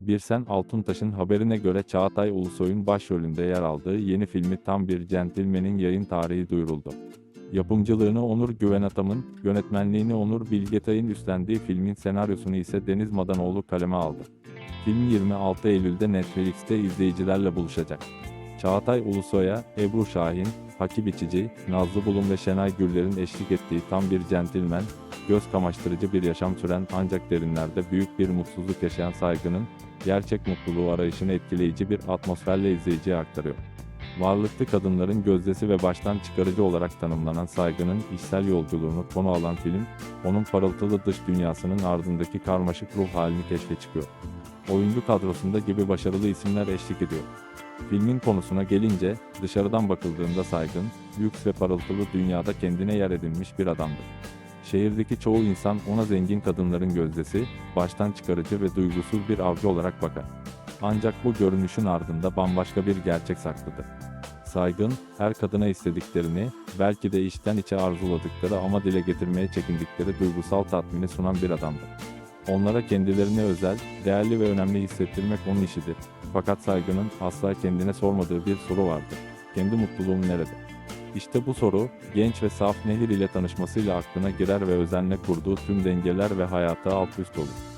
Birsen Altuntaş'ın haberine göre Çağatay Ulusoy'un başrolünde yer aldığı yeni filmi Tam Bir Centilmen'in yayın tarihi duyuruldu. Yapımcılığını Onur Güven Atam'ın, yönetmenliğini Onur Bilgetay'ın üstlendiği filmin senaryosunu ise Deniz Madanoğlu kaleme aldı. Film 26 Eylül'de Netflix'te izleyicilerle buluşacak. Çağatay Ulusoy'a, Ebru Şahin, Haki Biçici, Nazlı Bulun ve Şenay Güller'in eşlik ettiği tam bir centilmen, göz kamaştırıcı bir yaşam süren ancak derinlerde büyük bir mutsuzluk yaşayan saygının, gerçek mutluluğu arayışını etkileyici bir atmosferle izleyiciye aktarıyor. Varlıklı kadınların gözdesi ve baştan çıkarıcı olarak tanımlanan saygının içsel yolculuğunu konu alan film, onun parıltılı dış dünyasının ardındaki karmaşık ruh halini keşfe çıkıyor. Oyuncu kadrosunda gibi başarılı isimler eşlik ediyor. Filmin konusuna gelince, dışarıdan bakıldığında saygın, lüks ve parıltılı dünyada kendine yer edinmiş bir adamdı. Şehirdeki çoğu insan ona zengin kadınların gözdesi, baştan çıkarıcı ve duygusuz bir avcı olarak bakar. Ancak bu görünüşün ardında bambaşka bir gerçek saklıdır. Saygın, her kadına istediklerini, belki de içten içe arzuladıkları ama dile getirmeye çekindikleri duygusal tatmini sunan bir adamdır. Onlara kendilerine özel, değerli ve önemli hissettirmek onun işidir. Fakat saygının asla kendine sormadığı bir soru vardır. Kendi mutluluğum nerede? İşte bu soru, genç ve saf Nehir ile tanışmasıyla aklına girer ve özenle kurduğu tüm dengeler ve hayatı alt üst olur.